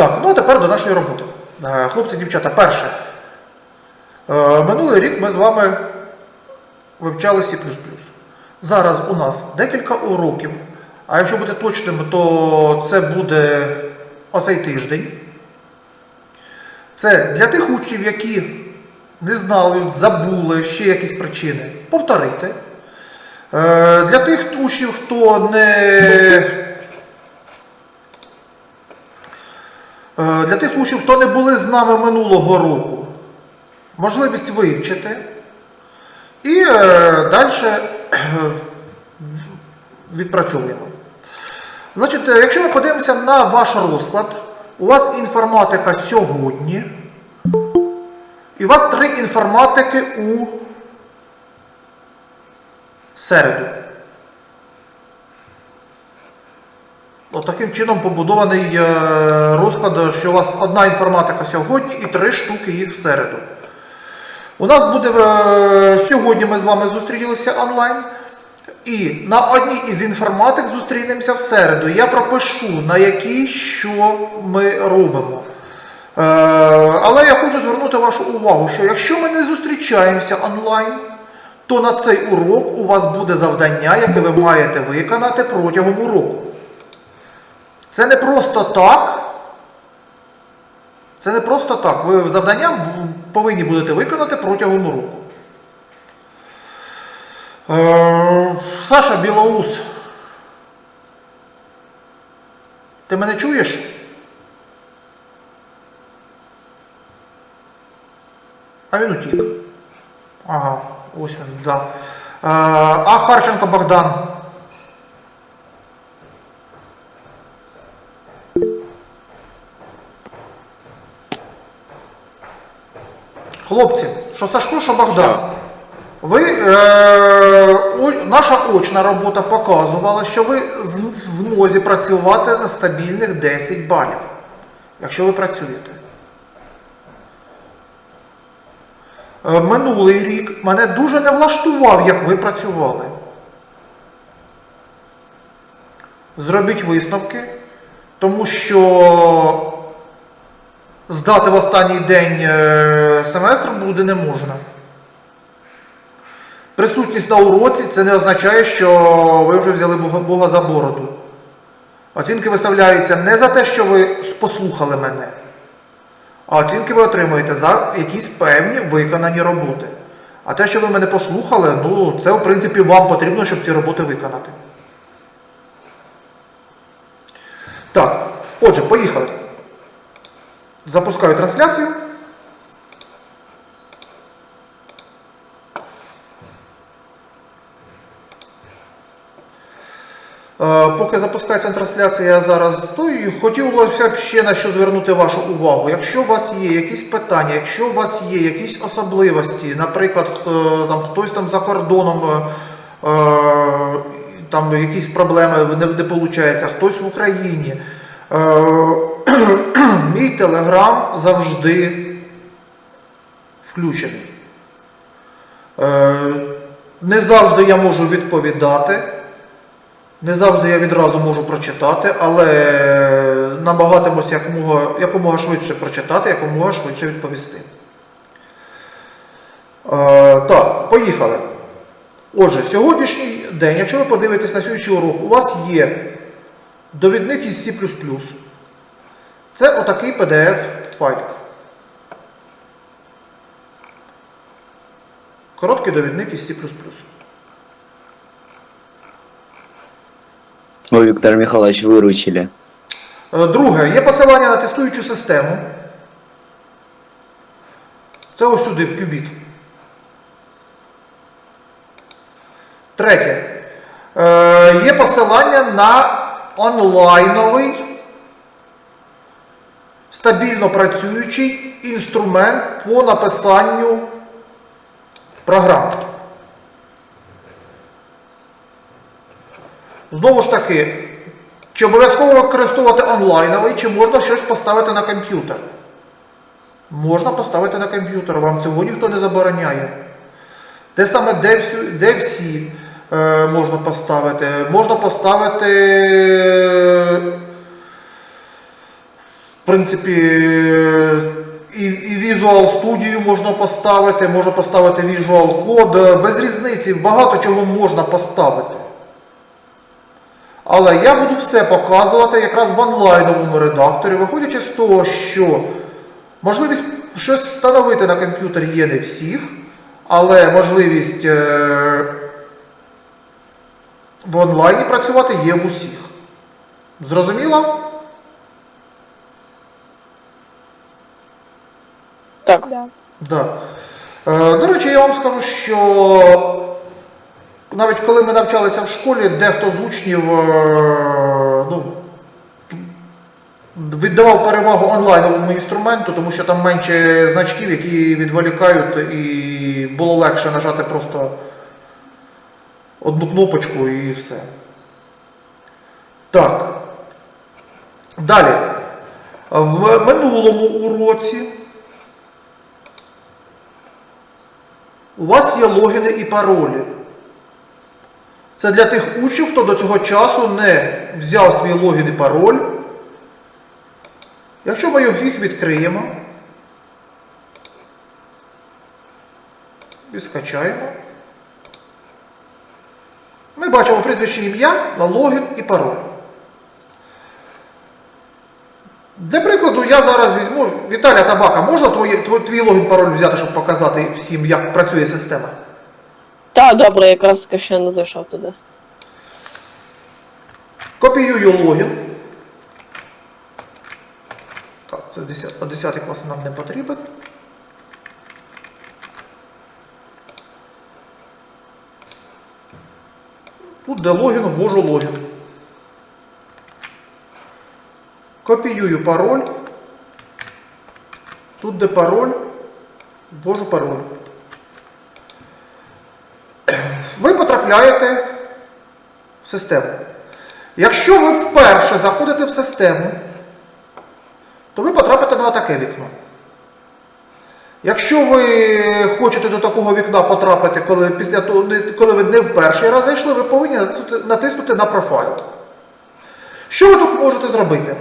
Так, ну а тепер до нашої роботи. Е, Хлопці, дівчата, перше. Е, Минулий рік ми з вами вивчали C. Зараз у нас декілька уроків. А якщо бути точним, то це буде оцей тиждень. Це для тих учнів, які не знали, забули ще якісь причини. Повторити. Е, Для тих учнів, хто не. Для тих учнів, хто не були з нами минулого року, можливість вивчити. І далі відпрацьовуємо. Значить, е, якщо ми подивимося на ваш розклад, у вас інформатика сьогодні, і у вас три інформатики у середу. Таким чином побудований е, розклад, що у вас одна інформатика сьогодні і три штуки їх в середу. У нас буде е, сьогодні ми з вами зустрілися онлайн. І на одній із інформатик зустрінемося в середу. Я пропишу, на якій що ми робимо. Е, але я хочу звернути вашу увагу, що якщо ми не зустрічаємося онлайн, то на цей урок у вас буде завдання, яке ви маєте виконати протягом уроку. Це не просто так. Це не просто так. Ви завдання повинні будете виконати протягом уроку. Е, Саша Білоус. Ти мене чуєш? А він утік. Ага, ось він, да. Е, А Харченко Богдан. Хлопці, що Сашко, що Богдан. Ви, е, наша очна робота показувала, що ви з- в змозі працювати на стабільних 10 балів, якщо ви працюєте. Е, минулий рік мене дуже не влаштував, як ви працювали. Зробіть висновки, тому що здати в останній день е, семестру буде не можна. Присутність на уроці це не означає, що ви вже взяли Бога, Бога за бороду. Оцінки виставляються не за те, що ви послухали мене, а оцінки ви отримуєте за якісь певні виконані роботи. А те, що ви мене послухали, ну це в принципі вам потрібно, щоб ці роботи виконати. Так, отже, поїхали. Запускаю трансляцію. Е, Поки запускається трансляція я зараз, то і хотілося б ще на що звернути вашу увагу. Якщо у вас є якісь питання, якщо у вас є якісь особливості, наприклад, там, хтось там за кордоном, е, е, там якісь проблеми не, виходить, хтось в Україні, мій телеграм завжди включений. Е, Не завжди я можу відповідати. Не завжди я відразу можу прочитати, але намагатимусь якомога, якомога швидше прочитати, якомога швидше відповісти. Е, так, поїхали. Отже, сьогоднішній день, якщо ви подивитесь на сьогоднішній урок, у вас є довідник із C. Це отакий PDF-файлик. Короткий довідник із C. Ой, Виктор Михайлович, выручили. Е, Друге, є посилання на тестуючу систему. Це ось сюди, в кюбіт. Третє. Е, Є посилання на онлайновий стабільно працюючий інструмент по написанню програм. Знову ж таки, чи обов'язково використовувати онлайновий, чи можна щось поставити на комп'ютер? Можна поставити на комп'ютер, вам цього ніхто не забороняє. Те саме, де всі, де всі е, можна поставити. Можна поставити принципі, і, і Visual Studio можна поставити, можна поставити Visual Code, без різниці, багато чого можна поставити. Але я буду все показувати якраз в онлайновому редакторі, виходячи з того, що можливість щось встановити на комп'ютері є не всіх, але можливість е, в онлайні працювати є в усіх. Зрозуміло? Так. Да. Да. Е, до речі, я вам скажу, що навіть коли ми навчалися в школі, дехто з учнів е, ну, віддавав перевагу онлайновому інструменту, тому що там менше значків, які відволікають, і було легше нажати просто одну кнопочку і все. Так. Далі. В минулому уроці. У вас є логіни і паролі. Це для тих учнів, хто до цього часу не взяв свій логін і пароль. Якщо ми їх відкриємо і скачаємо, ми бачимо прізвище ім'я, логін і пароль. Прикладу, я зараз візьму Віталія Табака, можна твій, твій логін пароль взяти, щоб показати всім, як працює система? Та, добре, якраз таки ще не зайшов туди. Копіюю логін. Так, це 10, 10 клас нам не потрібен. Тут де логін, ввожу логін. Копіюю пароль. Тут де пароль, ввожу пароль. Ви потрапляєте в систему. Якщо ви вперше заходите в систему, то ви потрапите на таке вікно. Якщо ви хочете до такого вікна потрапити, коли, після того, коли ви не в перший раз зайшли, ви повинні натиснути- на профайл. Що ви тут можете зробити?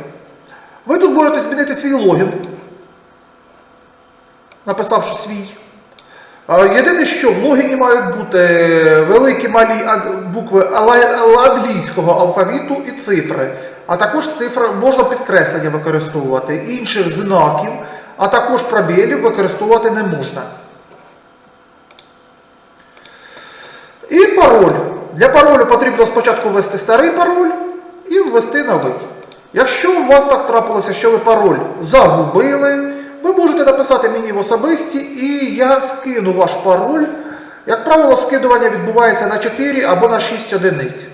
Ви тут можете змінити свій логін, написавши свій. Єдине, що в логіні мають бути великі малі букви англійського алфавіту і цифри. А також цифри можна підкреслення використовувати. Інших знаків, а також пробілів використовувати не можна. І пароль. Для паролю потрібно спочатку ввести старий пароль і ввести новий. Якщо у вас так трапилося, що ви пароль загубили, ви можете написати мені в особисті, і я скину ваш пароль. Як правило, скидування відбувається на 4 або на 6 одиниць.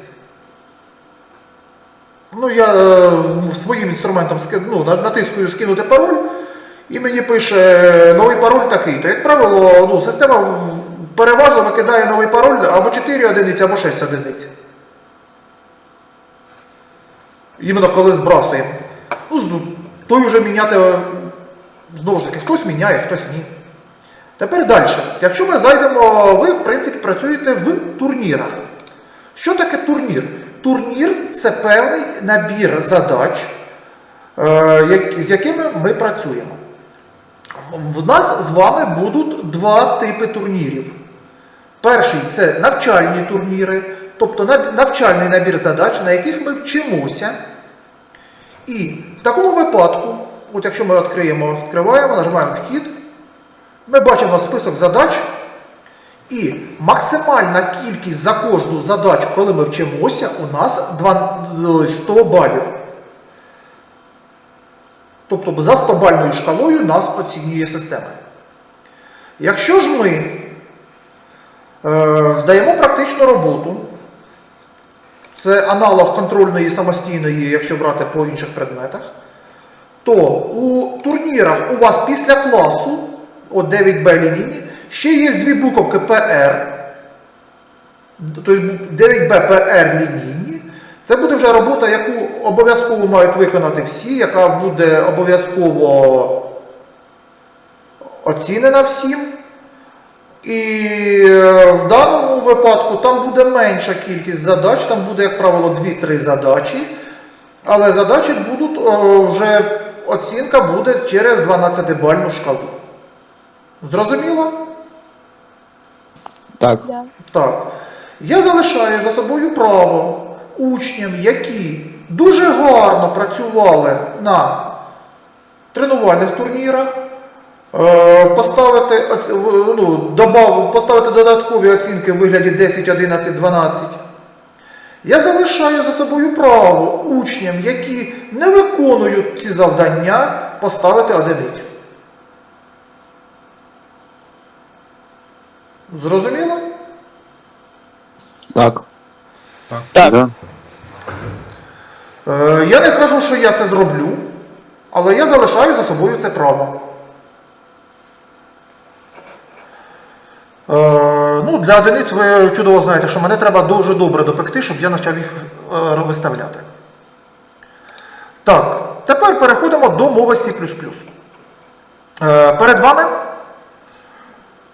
Ну, я е, своїм інструментом ну, натискую скинути пароль, і мені пише е, новий пароль такий. То, як правило, ну, система переважно викидає новий пароль або 4 одиниці, або 6 одиниць. Іменно коли збрасуємо. Ну, той вже міняти, знову ж таки, хтось міняє, хтось ні. Тепер далі. Якщо ми зайдемо, ви, в принципі, працюєте в турнірах. Що таке турнір? Турнір це певний набір задач, е, з якими ми працюємо. В нас з вами будуть два типи турнірів. Перший це навчальні турніри, тобто навчальний набір задач, на яких ми вчимося. І в такому випадку, от якщо ми відкриємо, відкриваємо, нажимаємо вхід, ми бачимо список задач, і максимальна кількість за кожну задачу, коли ми вчимося, у нас 100 балів. Тобто за 100 бальною шкалою нас оцінює система. Якщо ж ми е, здаємо практичну роботу, це аналог контрольної самостійної, якщо брати по інших предметах, то у турнірах у вас після класу, от 9Б лінійні, ще є дві буковки ПР. Тобто 9Б ПР лінійні. Це буде вже робота, яку обов'язково мають виконати всі, яка буде обов'язково оцінена всім. І е, в даному випадку там буде менша кількість задач, там буде, як правило, 2-3 задачі. Але задачі будуть е, вже оцінка буде через 12-бальну шкалу. Зрозуміло? Так. Так. Я залишаю за собою право учням, які дуже гарно працювали на тренувальних турнірах, е, поставити, ну, добав- поставити додаткові оцінки в вигляді 10, 11, 12. Я залишаю за собою право учням, які не виконують ці завдання, поставити одиницю. Зрозуміло? Так. Так. Да. Е, я не кажу, що я це зроблю, але я залишаю за собою це право. Ну, для одиниць ви чудово знаєте, що мене треба дуже добре допекти, щоб я почав їх е, виставляти. Так, тепер переходимо до мови C. Е, перед вами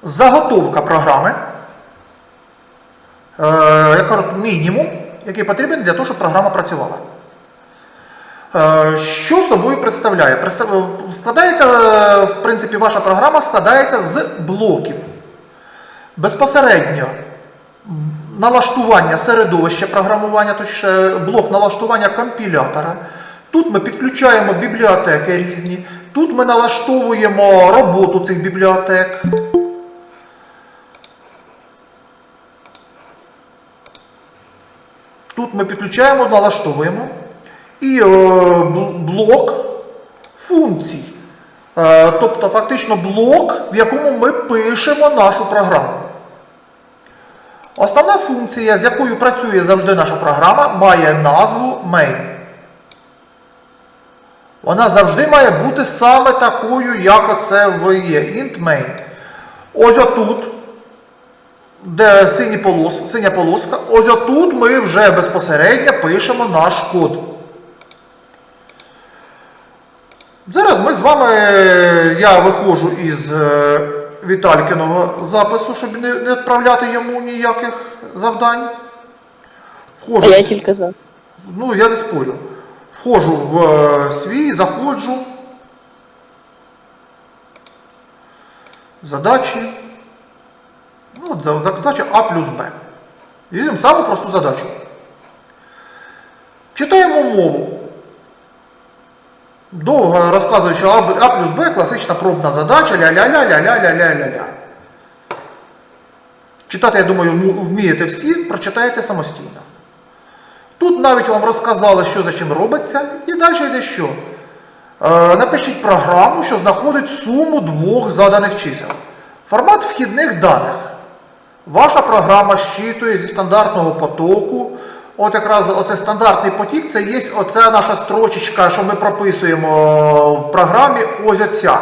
заготовка програми. Е, мінімум, який потрібен для того, щоб програма працювала. Е, Що собою представляє? Е, Складається, е, в принципі, ваша програма складається з блоків. Безпосередньо налаштування середовища програмування, точніше блок налаштування компілятора. Тут ми підключаємо бібліотеки різні, тут ми налаштовуємо роботу цих бібліотек. Тут ми підключаємо, налаштовуємо. І е, блок функцій. Е, тобто, фактично, блок, в якому ми пишемо нашу програму. Основна функція, з якою працює завжди наша програма, має назву main. Вона завжди має бути саме такою, як оце в є. int main. Ось отут де сині полос, синя полоска, ось отут ми вже безпосередньо пишемо наш код. Зараз ми з вами, я виходжу із е, Віталькіного запису, щоб не, не відправляти йому ніяких завдань. А я тільки за. ну я не спорю. Входжу в е, свій, заходжу. Задачі. Ну, задача А плюс Б. Візьмемо саму просту задачу. Читаємо мову. Довго розказую, що А, плюс Б класична пробна задача, ля-ля-ля-ля-ля-ля-ля-ля. Читати, я думаю, вмієте всі, прочитаєте самостійно. Тут навіть вам розказали, що за чим робиться, і далі йде що? Е, напишіть програму, що знаходить суму двох заданих чисел. Формат вхідних даних. Ваша програма щитує зі стандартного потоку. От якраз оце стандартний потік, це є оця наша строчечка, що ми прописуємо в програмі, ось оця.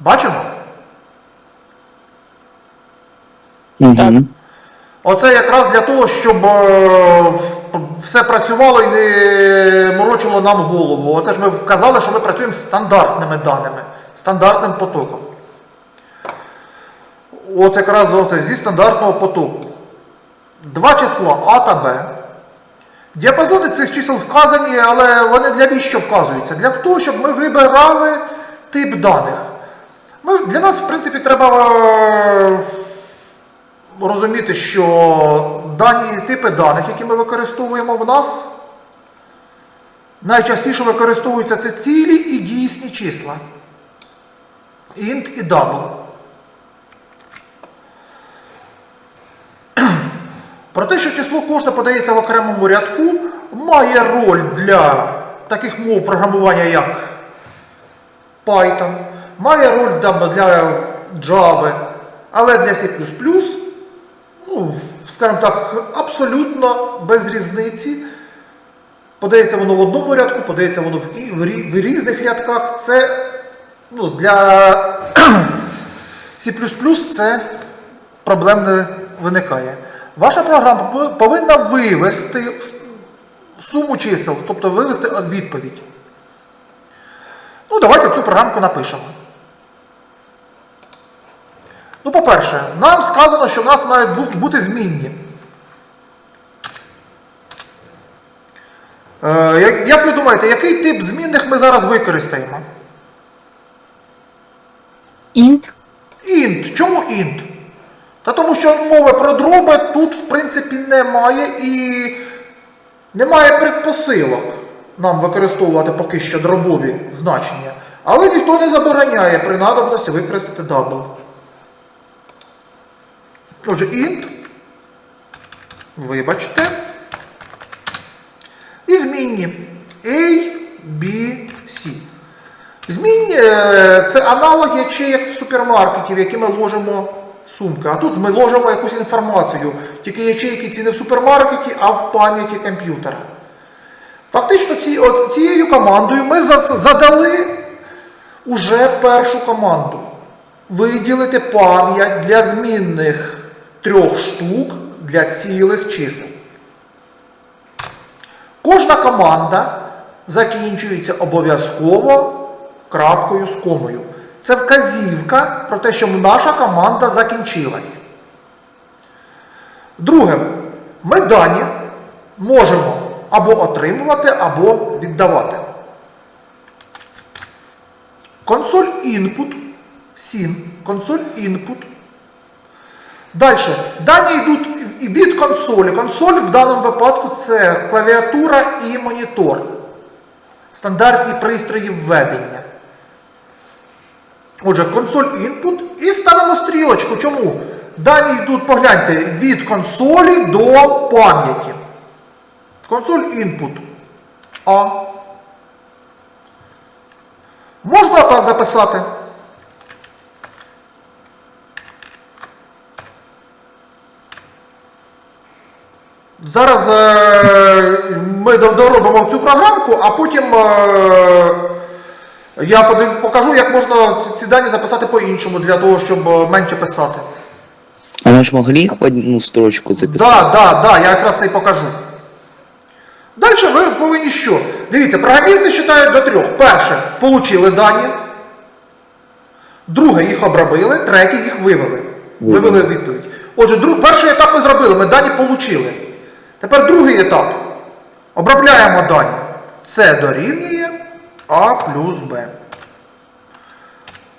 Бачимо? Мгм. Оце якраз для того, щоб е, все працювало і не морочило нам голову. Оце ж ми вказали, що ми працюємо з стандартними даними, стандартним потоком. От якраз оце зі стандартного потоку. Два числа А та Б. Діапазони цих чисел вказані, але вони для віщо вказуються? Для того, щоб ми вибирали тип даних. Ми, для нас, в принципі, треба е, розуміти, що дані типи даних, які ми використовуємо в нас, найчастіше використовуються це цілі і дійсні числа. Int і double. Про те, що число кожне подається в окремому рядку, має роль для таких мов програмування, як Python, має роль для Java, але для C++, ну, скажімо так, абсолютно без різниці. Подається воно в одному рядку, подається воно в, різних рядках. Це ну, для C++ це проблем не виникає. Ваша програма повинна вивести суму чисел, тобто вивести відповідь. Ну, давайте цю програмку напишемо. Ну, по-перше, нам сказано, що в нас мають бути змінні. Е, як, як ви думаєте, який тип змінних ми зараз використаємо? Int. Int. Чому int? Та тому що мови про дроби тут, в принципі, немає і немає предпосилок нам використовувати поки що дробові значення. Але ніхто не забороняє при надобності використати double. Отже, int. Вибачте. І змінні A, B, C. Змінні е, це аналог ячеїк в супермаркеті, в які ми ложимо сумки. А тут ми ложимо якусь інформацію. Тільки ячейки ці не в супермаркеті, а в пам'яті комп'ютера. Фактично, ці, от, цією командою ми задали уже першу команду. Виділити пам'ять для змінних трьох штук для цілих чисел. Кожна команда закінчується обов'язково крапкою з комою. Це вказівка про те, що наша команда закінчилась. Друге, ми дані можемо або отримувати, або віддавати. Консоль input, SIN, консоль input. Далі. Дані йдуть від консолі. Консоль в даному випадку це клавіатура і монітор. Стандартні пристрої введення. Отже, консоль input і ставимо стрілочку. Чому? Дані йдуть, погляньте, від консолі до пам'яті. Консоль input. А. Можна так записати? Зараз е, ми доробимо цю програмку, а потім е, я покажу, як можна ці, дані записати по-іншому, для того, щоб е, менше писати. А мы ж могли их в одну строчку записать? Так, так, так, я якраз це і покажу. Далі ви повинні що? Дивіться, програмісти вважають до трьох. Перше, получили дані. Друге, їх обробили, третє, їх вивели. Вивели відповідь. Отже, друг, перший етап ми зробили, ми дані получили. Тепер другий етап. Обробляємо дані. Це дорівнює А плюс Б.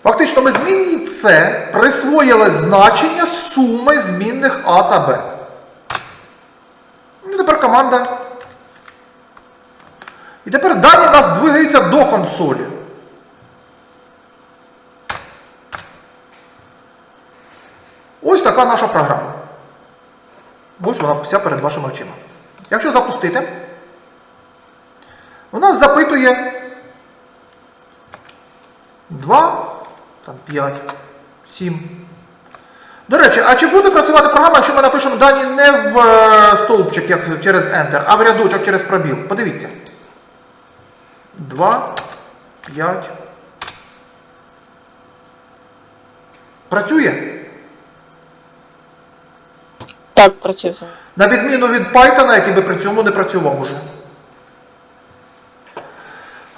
Фактично, ми змінній С присвоїли значення суми змінних А та Б. Ну, тепер команда. І тепер дані в нас двигаються до консолі. Ось така наша програма. Ось вона вся перед вашими очима. Якщо запустити, вона запитує 2, там 5, 7. До речі, а чи буде працювати програма, якщо ми напишемо дані не в е, стовпчик, як через Enter, а в рядочок через пробіл? Подивіться. 2, 5. Працює? Так, працює. На відміну від Python, який би при цьому не працював уже.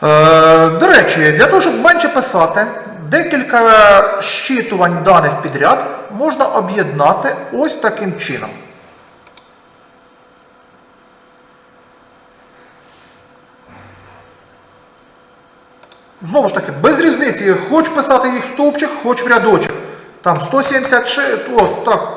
Е, до речі, для того, щоб менше писати, декілька щитувань даних підряд можна об'єднати ось таким чином. Знову ж таки, без різниці, хоч писати їх в стовпчик, хоч в рядочок. Там 176, о, так,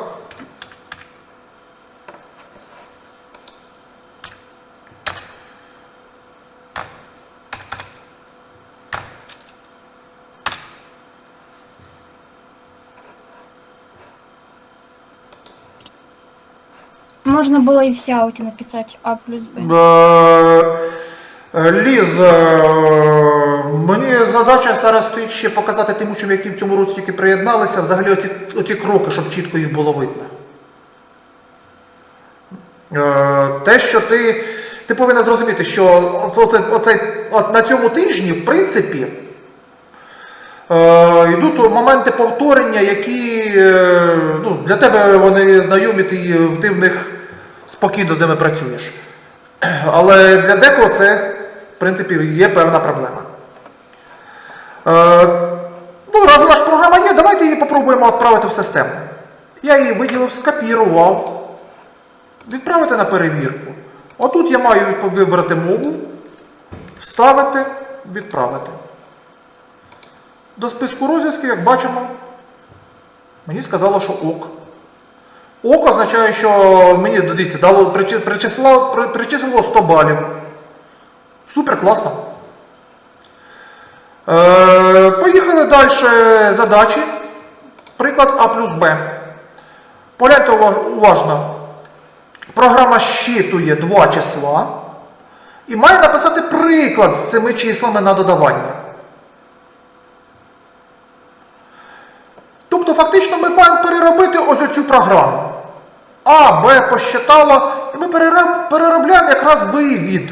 Можно было и в сяуте написать А плюс Б. Ліз, мені задача зараз ще показати тим учням, які в цьому році тільки приєдналися, взагалі оці, оці кроки, щоб чітко їх було видно. Е, Те, що ти, ти повинен зрозуміти, що оце, оце, от на цьому тижні, в принципі, е, йдуть моменти повторення, які е, ну, для тебе вони знайомі, ти в них спокійно з ними працюєш. Але для декого це, в принципі, є певна проблема. Е, ну, раз у програма є, давайте її попробуємо відправити в систему. Я її виділив, скопірував. Відправити на перевірку. Отут я маю вибрати мову, вставити, відправити. До списку розв'язків, як бачимо, мені сказало, що ок. Ок означає, що мені дивіться, дало причи- причисло, причислило 100 балів. Супер класно. Е, поїхали далі задачі. Приклад А плюс Б. Погляньте уважно. Програма щитує два числа і має написати приклад з цими числами на додавання. Тобто, фактично, ми маємо переробити ось оцю програму. А, Б посчитало, і ми переробляємо якраз вивід.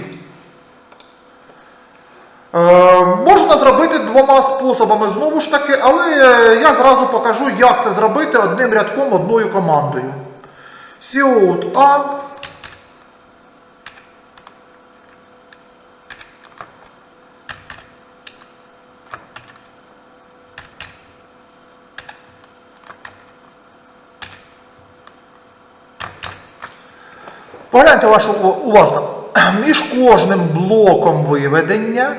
Е, можна зробити двома способами знову ж таки, але я зразу покажу, як це зробити одним рядком, одною командою. Cout A. Погляньте вашу ува- уважно. Між кожним блоком виведення,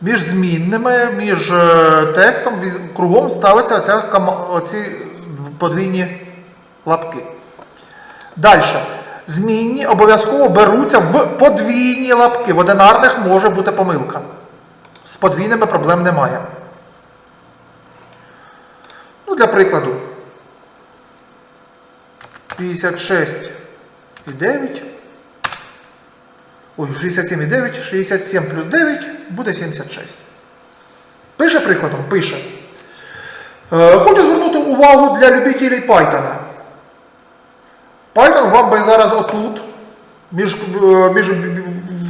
між змінними, між е, текстом кругом ставиться оця, оці подвійні лапки. Далі. Змінні обов'язково беруться в подвійні лапки. В одинарних може бути помилка. З подвійними проблем немає. Ну, для прикладу. 56 і 9. Ой, 67 і 9, 67 плюс 9 буде 76. Пише прикладом, пише. Е, хочу звернути увагу для любителів Python. Python вам би зараз отут, між, е, між,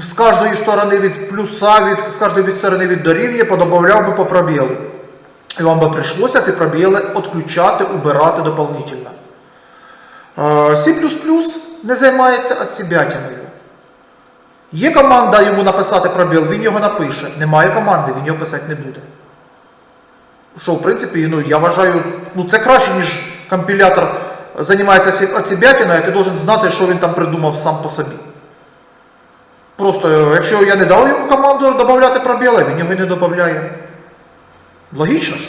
з кожної сторони від плюса, від, з кожної сторони від дорівнює, подобавляв би по пробілу. І вам би прийшлося ці пробіли відключати, убирати дополнительно. Е, C++ не займається отсібятиною. Є команда йому написати пробіл, він його напише. Немає команди, він його писати не буде. Що, в принципі, ну, я вважаю, ну, це краще, ніж компілятор займається отсібятиною, а ти должен знати, що він там придумав сам по собі. Просто, е, якщо я не дав йому команду додати пробіли, він його і не додає. Логічно ж?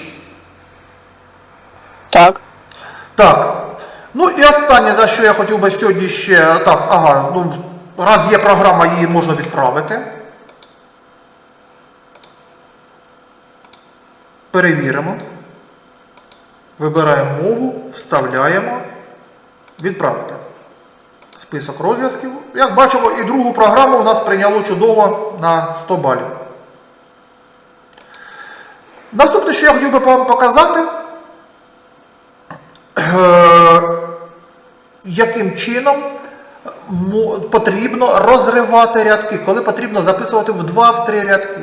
Так. Так. Ну і останнє, на що я хотів би сьогодні ще. Так, ага, ну, раз є програма, її можна відправити. Перевіримо. Вибираємо мову, вставляємо, відправити. Список розв'язків. Як бачимо, і другу програму у нас прийняло чудово на 100 балів. Наступне, що я хотів би вам показати, Е, яким чином потрібно розривати рядки, коли потрібно записувати в 2-3 рядки.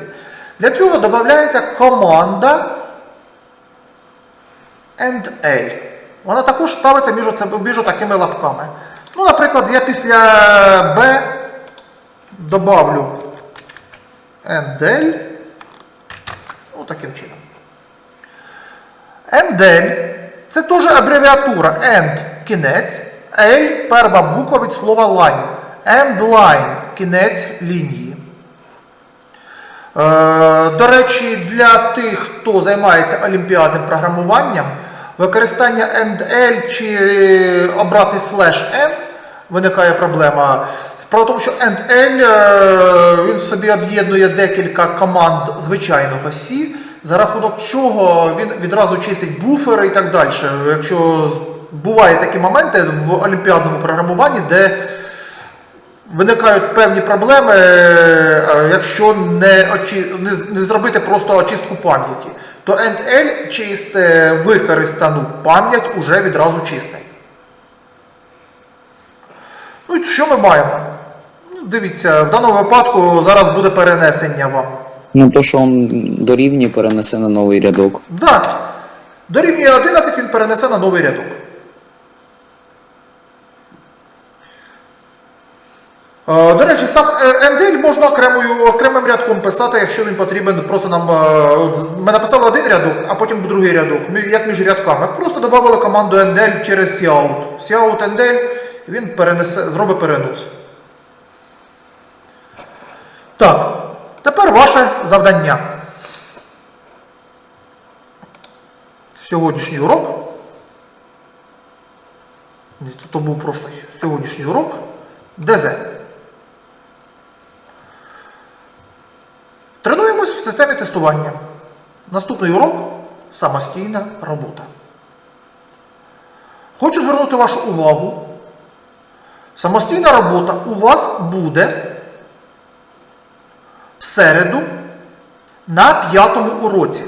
Для цього додається команда and L. Вона також ставиться між, між такими лапками. Ну, наприклад, я після B добавлю and L. Ну, таким чином. NDL це теж абревіатура. End кінець, L перша буква від слова line. End line кінець лінії. Е, до речі, для тих, хто займається олімпіадним програмуванням, використання end-L чи обратний слеш n виникає проблема. Справа в тому, що end-L е, він собі об'єднує декілька команд звичайного C, за рахунок чого він відразу чистить буфери і так далі. Якщо бувають такі моменти в олімпіадному програмуванні, де виникають певні проблеми, е, якщо не, очі... не, зробити просто очистку пам'яті, то NL чисте використану пам'ять уже відразу чистить. Ну і що ми маємо? Ну, дивіться, в даному випадку зараз буде перенесення вам. Ну то, що він дорівнює, перенесе на новий рядок. Да. Дорівнює 11 він перенесе на новий рядок. До речі, сам е, NDL можна окремою, окремим рядком писати, якщо він потрібен. Просто нам е, ми написали один рядок, а потім другий рядок, як між рядками. Просто додали команду NDL через Cout. Cout NDL, він перенесе, зробить перенос. Так, тепер ваше завдання. Сьогоднішній урок. Ні, то був прошлий. Сьогоднішній урок. ДЗ. Тренуємось в системі тестування. Наступний урок самостійна робота. Хочу звернути вашу увагу. Самостійна робота у вас буде в середу на п'ятому уроці.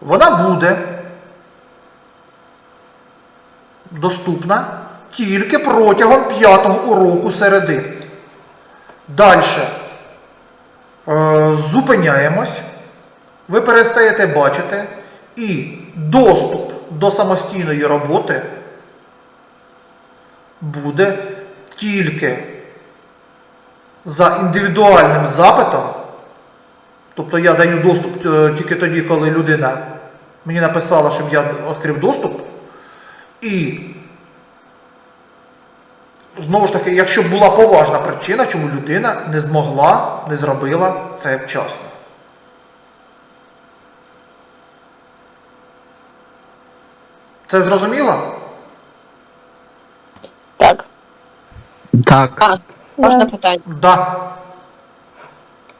Вона буде доступна тільки протягом п'ятого уроку середи. Далі е, зупиняємось, ви перестаєте бачити, і доступ до самостійної роботи буде тільки за індивідуальним запитом. Тобто я даю доступ е, тільки тоді, коли людина мені написала, щоб я відкрив доступ. І знову ж таки, якщо була поважна причина, чому людина не змогла, не зробила це вчасно. Це зрозуміло? Так. Так. А, можна питання. Да.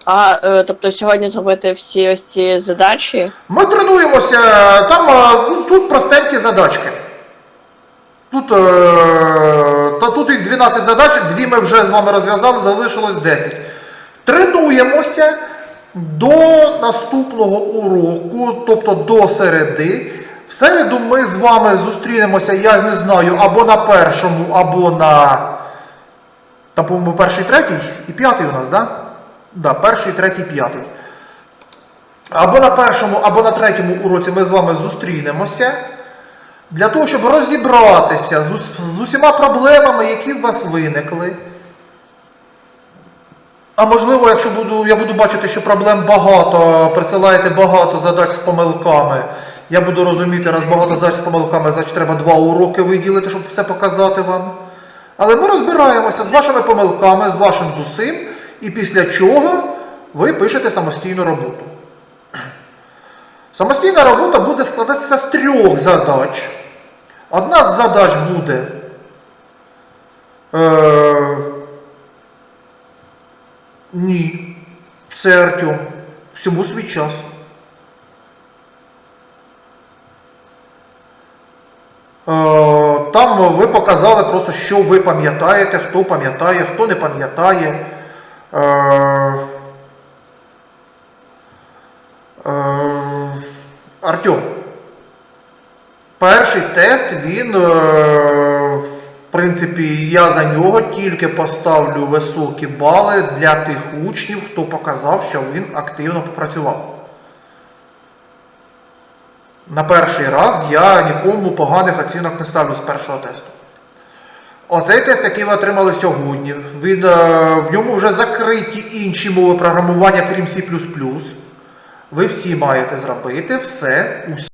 А, е, тобто сьогодні зробити всі ось ці задачі. Ми тренуємося, там е, тут, тут простенькі задачки. Тут, е, та тут їх 12 задач, дві ми вже з вами розв'язали, залишилось 10. Тренуємося до наступного уроку, тобто до середи. В середу ми з вами зустрінемося, я не знаю, або на першому, або на. Там, по-моєму, перший, третій і п'ятий у нас? Да? Да, перший, третій, п'ятий. Або на першому, або на третьому уроці ми з вами зустрінемося для того, щоб розібратися з, з усіма проблемами, які в вас виникли. А можливо, якщо буду, я буду бачити, що проблем багато, присилаєте багато задач з помилками, я буду розуміти, раз багато задач з помилками, значить треба два уроки виділити, щоб все показати вам. Але ми розбираємося з вашими помилками, з вашим з усім, і після чого ви пишете самостійну роботу. Самостійна робота буде складатися з трьох задач. Одна з задач буде е, ні, це Артем. Всьому свій час. Е, Там ви показали просто, що ви пам'ятаєте, хто пам'ятає, хто не пам'ятає. Е, е, Артем, перший тест, він, е, в принципі, я за нього тільки поставлю високі бали для тих учнів, хто показав, що він активно попрацював. На перший раз я нікому поганих оцінок не ставлю з першого тесту. Оцей тест, який ви отримали сьогодні, він, е, в ньому вже закриті інші мови програмування, крім C++. Ви всі маєте зробити все, усі.